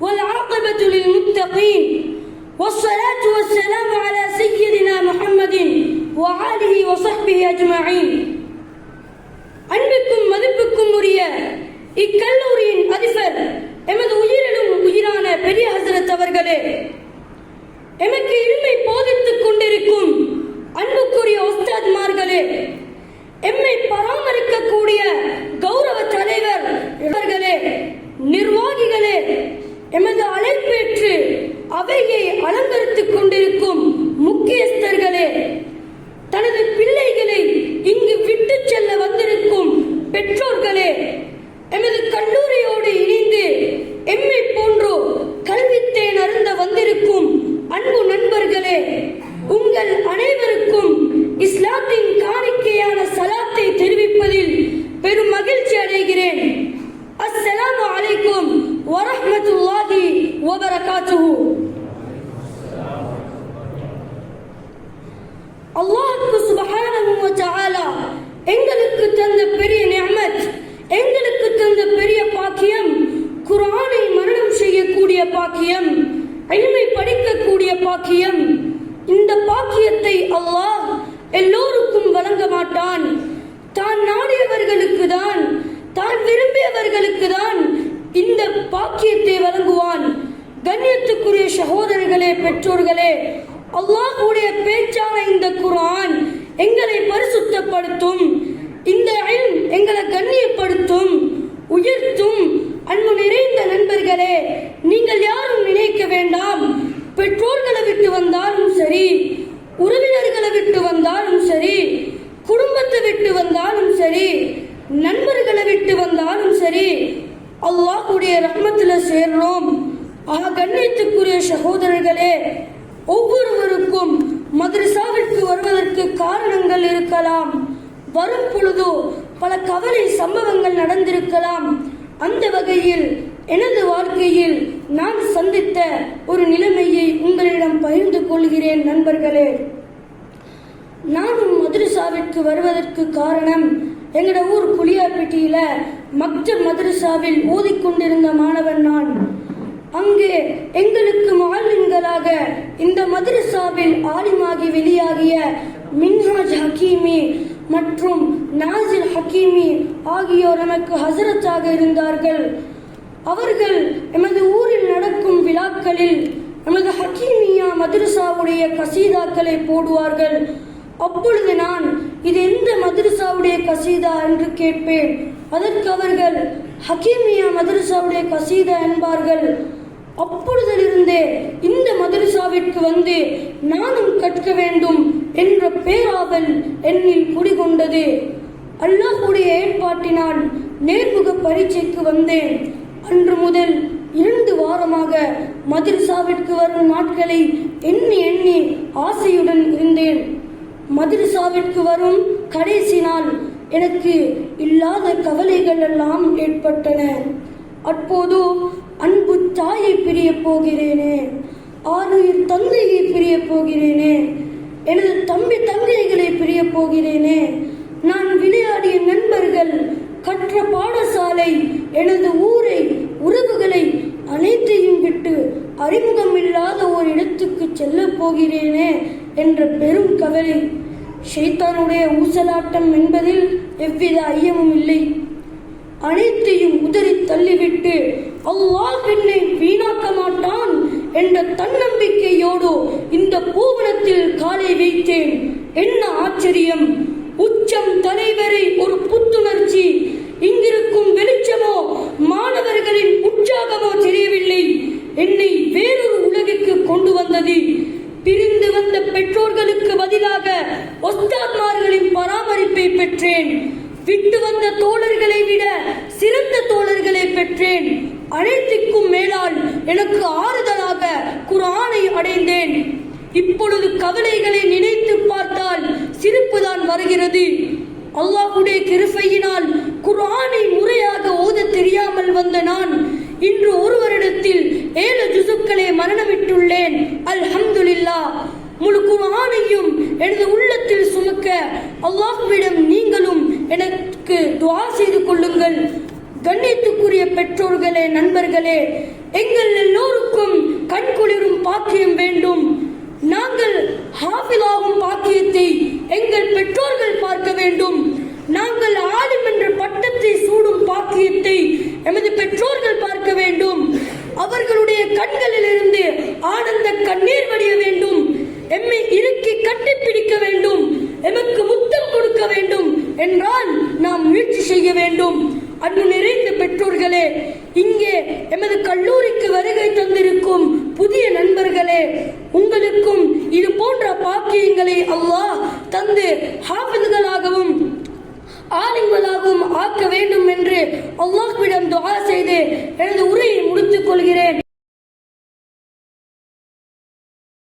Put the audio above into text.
والعاقبة للمتقين والصلاة والسلام وصحبه أجمعين. பாக்கியத்தை அல்லாஹ் எல்லோருக்கும் வழங்க மாட்டான். தான் நாடியவர்களுக்கு தான் தான் விரும்பியவர்களுக்கு தான் இந்த பாக்கியத்தை வழங்குவான். கண்ணியத்துக்குரிய சகோதரர்களே பெற்றோர்களே அல்லாஹுடைய பேச்சான இந்த குரான் எங்களை பரிசுத்தப்படுத்தும். இந்த எங்களை கண்ணியப்படுத்தும் உயர்த்தும் அன்பு நிறைந்த நண்பர்களே நீங்கள் யாரும் நினைக்க வேண்டாம் பெற்றோர்களை விட்டு வந்தாலும் சரி உறவினர்களை விட்டு வந்தாலும் சரி குடும்பத்தை விட்டு வந்தாலும் சரி நண்பர்களை நானும் சரி அல்லாஹுடைய ரஹ்மத்தில் சேர்றோம். ஆக கண்ணியத்துக்குரிய சகோதரர்களே ஒவ்வொருவருக்கும் மதரசாவிற்கு வருவதற்கு காரணங்கள் இருக்கலாம். வரும் பொழுது பல கவலை சம்பவங்கள் நடந்திருக்கலாம். அந்த வகையில் எனது வாழ்க்கையில் நான் சந்தித்த ஒரு நிலைமையை உங்களிடம் பகிர்ந்து கொள்கிறேன் நண்பர்களே. நானும் மதுரசாவிற்கு வருவதற்கு காரணம் எங்கட ஊர் புளியாப்பட்டியில மக்தர் மதரசாவில் ஓதிக்கொண்டிருந்த மாணவன் நான். அங்கே எங்களுக்கு மாலின்களாக இந்த மதரசாவில் ஆலிமாகி வெளியாகிய மின்ஹாஜ் ஹக்கீமி மற்றும் நாசிர் ஹக்கீமி ஆகியோர் எனக்கு ஹசரத்தாக இருந்தார்கள். அவர்கள் எமது ஊரில் நடக்கும் விழாக்களில் எமது ஹக்கீமியா மதரசாவுடைய கசீதாக்களை போடுவார்கள். அப்பொழுது நான் இது எந்த மதுரசாவுடைய கசீதா என்று கேட்பேன்? அதற்கு அவர்கள் ஹக்கீமியா மதுரசாவுடைய கசீதா என்பார்கள். அப்பொழுதிலிருந்தே இந்த மதுரசாவிற்கு வந்து நானும் கற்க வேண்டும் என்ற பேராவல் என்னில் குடிகொண்டது. அல்லாஹ்வுடைய ஏற்பாட்டினால் நேர்முக பரீட்சைக்கு வந்தேன். அன்று முதல் இரண்டு வாரமாக மதுரசாவிற்கு வரும் நாட்களை எண்ணி எண்ணி ஆசையுடன் இருந்தேன். மதுரசாவிற்கு வரும் கடைசி நாள். எனக்கு இல்லாத கவலைகள் எல்லாம் ஏற்பட்டன. அப்போது அன்பு தாயை பிரிய போகிறேனே. ஆறுயிர் தந்தையை பிரிய போகிறேனே. எனது தம்பி தங்கைகளை பிரிய போகிறேனே. நான் விளையாடிய நண்பர்கள் கற்ற பாடசாலை எனது ஊரை உறவுகளை அனைத்தையும் விட்டு அறிமுகம் இல்லாத ஒரு இடத்துக்கு செல்லப் போகிறேனே என்ற பெரும் கவலை. ஷைத்தானுடைய ஊசலாட்டம் என்பதில் எவ்வித ஐயமும் இல்லை. அனைத்தையும் உதறி தள்ளிவிட்டு அல்லாஹ் என்னை வீணாக்க மாட்டான் என்ற தன்னம்பிக்கையோடு இந்த பூவனத்தில் காலை வைத்தேன். என்ன ஆச்சரியம்! உச்சம் தலைவரை ஒரு புத்துணர்ச்சி. இங்கிருக்கும் வெளிச்சமோ மாணவர்களின் உற்சாகமோ தெரியவில்லை. என்னை வேறொரு உலகிற்கு கொண்டு வந்தது. பிரிந்து வந்த பெற்றோர்களுக்கு பதிலாக ஒஸ்தாத்மார்களின் பராமரிப்பை பெற்றேன். விட்டு வந்த தோழர்களை விட சிறந்த தோழர்களை பெற்றேன். அனைத்துக்கும் மேலால் எனக்கு ஆறுதலாக குரானை அடைந்தேன். இப்பொழுது கவலைகளை நினைத்து பார்த்தால் சிரிப்புதான் வருகிறது. அல்லாஹுடைய கிருபையினால் குர்ஆனை முறையாக ஓத தெரியாமல் வந்த நான் இன்று ஒரு வருடத்தில் ஏழு ஜுசுக்களை மரணமிட்டுள்ளேன். அல்ஹம்துலில்லா முழு குரானையும் எனது அல்லாஹுவிடம் நீங்களும் எனக்கு துவா செய்து கொள்ளுங்கள். கண்ணியத்துக்குரிய பெற்றோர்களே நண்பர்களே எங்கள் எல்லோருக்கும் கண்குளிரும் பாக்கியம் வேண்டும். நாங்கள் ஹாஃபிலாகும் பாக்கியத்தை எங்கள் பெற்றோர்கள் பார்க்க வேண்டும். நாங்கள் ஆளும் என்ற பட்டத்தை சூடும் பாக்கியத்தை எமது பெற்றோர்கள் பார்க்க வேண்டும். அவர்களுடைய கண்களிலிருந்து ஆனந்த கண்ணீர் வடிய வேண்டும். எம்மை இறுக்கி கட்டிப்பிடிக்க வேண்டும். எமக்கு கொடுக்க வேண்டும் என்றால் நாம் முயற்சி செய்ய வேண்டும். அன்பு நிறைந்த பெற்றோர்களே இங்கே எமது கல்லூரிக்கு வருகை தந்திருக்கும் புதிய நண்பர்களே உங்களுக்கும் இது போன்ற பாக்கியங்களை அல்லாஹ் தந்து ஹாபிதுகளாகவும் ஆலிம்களாகவும் ஆக்க வேண்டும் என்று அல்லாஹ்விடம் துவா செய்து எனது உரையை முடித்துக் கொள்கிறேன்.